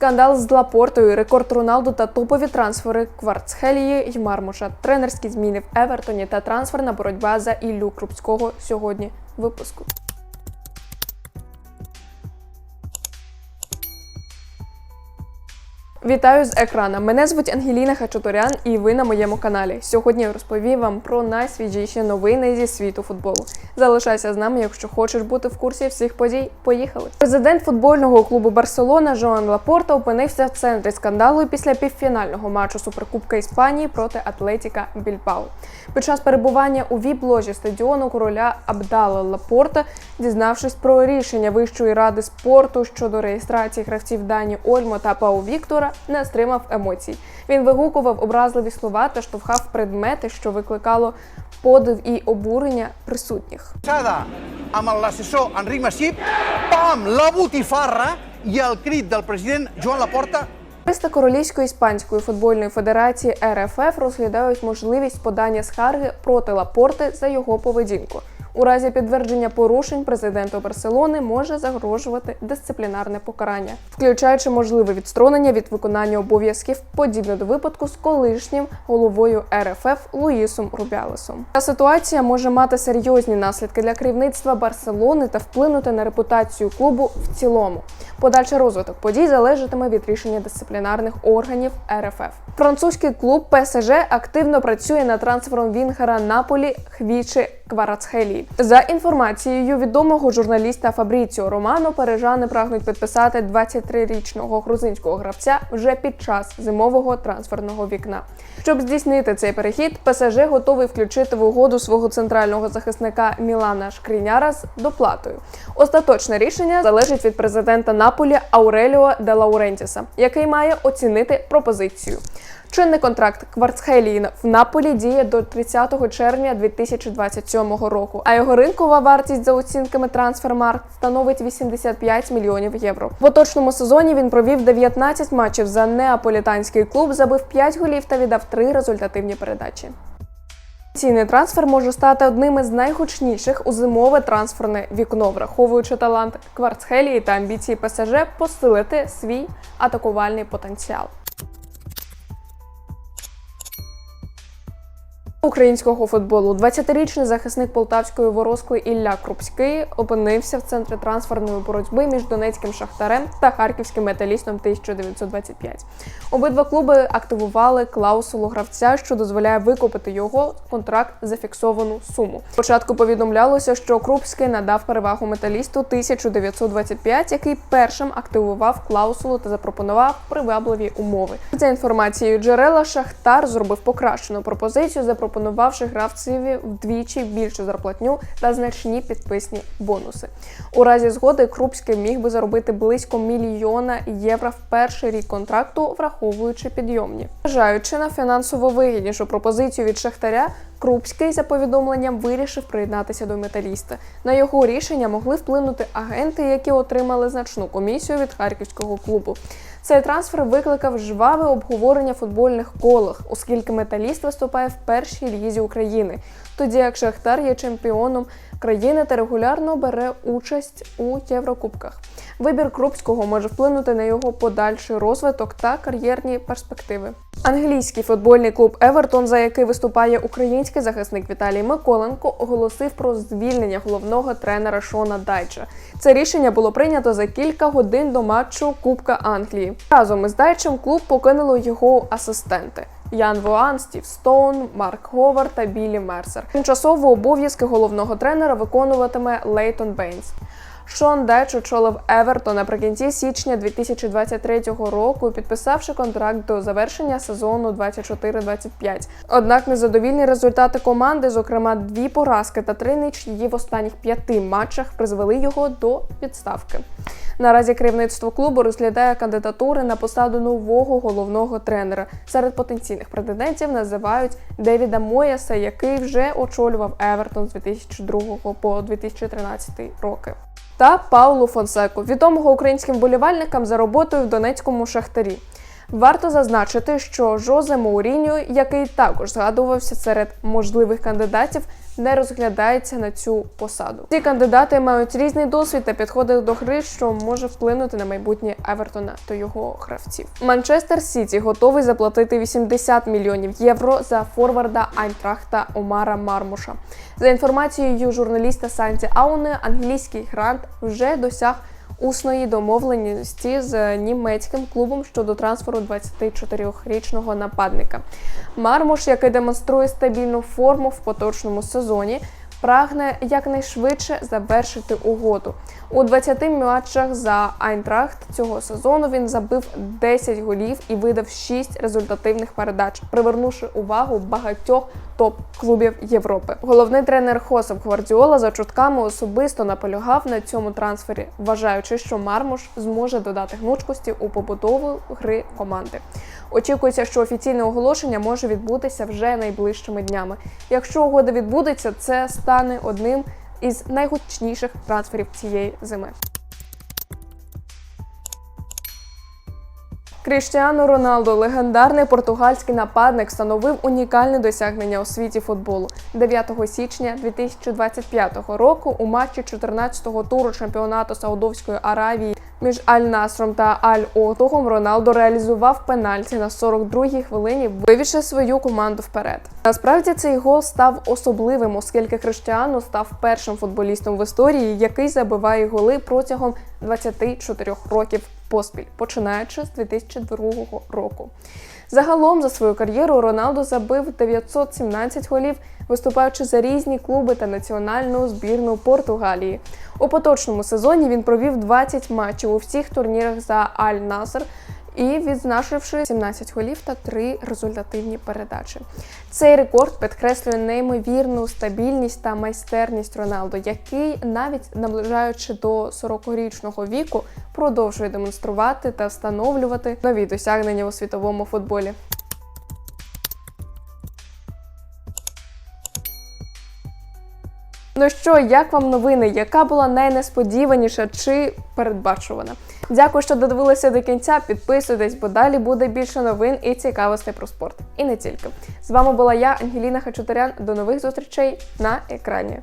Скандал з Лапортою, рекорд Роналду та топові трансфери Кварцхелії й Мармуша, тренерські зміни в Евертоні та трансферна боротьба за Іллю Крупського сьогодні випуску. Вітаю з екрана. Мене звуть Ангеліна Хачатурян, і ви на моєму каналі. Сьогодні я розповім вам про найсвіжіші новини зі світу футболу. Залишайся з нами, якщо хочеш бути в курсі всіх подій. Поїхали. Президент футбольного клубу Барселона Жоан Лапорта опинився в центрі скандалу після півфінального матчу Суперкубка Іспанії проти Атлетіка Більбао. Під час перебування у віп-ложі стадіону короля Абдала Лапорта, дізнавшись про рішення Вищої ради спорту щодо реєстрації гравців Дані Ольмо та Пау Віктора, не стримав емоцій. Він вигукував образливі слова та штовхав предмети, що викликало подив і обурення присутніх. La botifarra i el crit del president Joan Laporta Юристи Королівської іспанської футбольної федерації РФФ розглядають можливість подання скарги проти Лапорти за його поведінку. У разі підтвердження порушень президенту Барселони може загрожувати дисциплінарне покарання, включаючи можливе відсторонення від виконання обов'язків, подібно до випадку з колишнім головою РФФ Луїсом Рубялесом. Ця ситуація може мати серйозні наслідки для керівництва Барселони та вплинути на репутацію клубу в цілому. Подальший розвиток подій залежатиме від рішення дисциплінарних органів РФФ. Французький клуб ПСЖ активно працює над трансфером Вінгера Наполі Хвічі Кварацхелі. За інформацією відомого журналіста Фабріціо Романо, парижани прагнуть підписати 23-річного грузинського гравця вже під час зимового трансферного вікна. Щоб здійснити цей перехід, ПСЖ готовий включити в угоду свого центрального захисника Мілана Шкріняра з доплатою. Остаточне рішення залежить від президента Наполі Ауреліо де Лаурентіса, який має оцінити пропозицію. Чинний контракт Кварцхелії в Наполі діє до 30 червня 2027 року, а його ринкова вартість за оцінками Трансфермаркт становить 85 мільйонів євро. В поточному сезоні він провів 19 матчів за неаполітанський клуб, забив 5 голів та віддав 3 результативні передачі. Цінний трансфер може стати одним із найгучніших у зимове трансферне вікно, враховуючи талант Кварцхелії та амбіції ПСЖ посилити свій атакувальний потенціал. Українського футболу 20-річний захисник полтавської ворозкої Ілля Крупський опинився в центрі трансферної боротьби між Донецьким шахтарем та харківським металістом 1925. Обидва клуби активували клаусулу гравця, що дозволяє викупити його контракт за фіксовану суму. Спочатку повідомлялося, що Крупський надав перевагу металісту 1925, який першим активував клаусулу та запропонував привабливі умови. За інформацією джерела, Шахтар зробив покращену пропозицію, запропонувавши гравцеві вдвічі більшу зарплатню та значні підписні бонуси. У разі згоди Крупський міг би заробити близько мільйона євро в перший рік контракту, враховуючи підйомні. Вважаючи на фінансово вигіднішу пропозицію від Шахтаря, Крупський за повідомленням вирішив приєднатися до металіста. На його рішення могли вплинути агенти, які отримали значну комісію від харківського клубу. Цей трансфер викликав жваве обговорення футбольних колах, оскільки металіст виступає в першій лізі України, тоді як Шахтар є чемпіоном країни та регулярно бере участь у Єврокубках. Вибір Крупського може вплинути на його подальший розвиток та кар'єрні перспективи. Англійський футбольний клуб Евертон, за який виступає український захисник Віталій Миколенко, оголосив про звільнення головного тренера Шона Дайча. Це рішення було прийнято за кілька годин до матчу Кубка Англії. Разом із Дайчем клуб покинули його асистенти. Ян Воан, Стів Стоун, Марк Говард та Білі Мерсер. Тимчасово обов'язки головного тренера виконуватиме Лейтон Бейнс. Шон Деч очолив Евертон наприкінці січня 2023 року, підписавши контракт до завершення сезону 24-25. Однак незадовільні результати команди, зокрема дві поразки та три нічиї в останніх п'яти матчах, призвели його до відставки. Наразі керівництво клубу розглядає кандидатури на посаду нового головного тренера. Серед потенційних претендентів називають Девіда Мояса, який вже очолював Евертон з 2002 по 2013 роки. Та Паулу Фонсеку, відомого українським болівальникам за роботою в Донецькому шахтарі. Варто зазначити, що Жозе Моуріньо, який також згадувався серед можливих кандидатів, не розглядається на цю посаду. Ці кандидати мають різний досвід та підходи до гри, що може вплинути на майбутнє Евертона та його гравців. Манчестер Сіті готовий заплатити 80 мільйонів євро за форварда Айнтрахта Омара Мармуша. За інформацією журналіста Санті Ауне, англійський грант вже досяг усної домовленості з німецьким клубом щодо трансферу 24-річного нападника. Мармуш, який демонструє стабільну форму в поточному сезоні, прагне якнайшвидше завершити угоду. У 20 матчах за Айнтрахт цього сезону він забив 10 голів і видав 6 результативних передач, привернувши увагу багатьох топ-клубів Європи. Головний тренер Хосеп Гвардіола за чутками особисто наполягав на цьому трансфері, вважаючи, що Мармуш зможе додати гнучкості у побудову гри команди. Очікується, що офіційне оголошення може відбутися вже найближчими днями. Якщо угода відбудеться, це стане одним із найгучніших трансферів цієї зими. Кріштіану Роналдо, легендарний португальський нападник, встановив унікальне досягнення у світі футболу 9 січня 2025 року у матчі 14-го туру чемпіонату Саудовської Аравії між Аль-Насром та Аль-Отогом Роналдо реалізував пенальті на 42-й хвилині, вивівши свою команду вперед. Насправді цей гол став особливим, оскільки Криштіану став першим футболістом в історії, який забиває голи протягом 24 років поспіль, починаючи з 2002 року. Загалом за свою кар'єру Роналдо забив 917 голів, виступаючи за різні клуби та національну збірну Португалії. У поточному сезоні він провів 20 матчів у всіх турнірах за Аль-Наср і відзначивши 17 голів та 3 результативні передачі. Цей рекорд підкреслює неймовірну стабільність та майстерність Роналдо, який, навіть наближаючи до 40-річного віку, продовжує демонструвати та встановлювати нові досягнення у світовому футболі. Ну що, як вам новини? Яка була найнесподіваніша чи передбачувана? Дякую, що додивилися до кінця. Підписуйтесь, бо далі буде більше новин і цікавостей про спорт. І не тільки. З вами була я, Ангеліна Хачатурян. До нових зустрічей на екрані.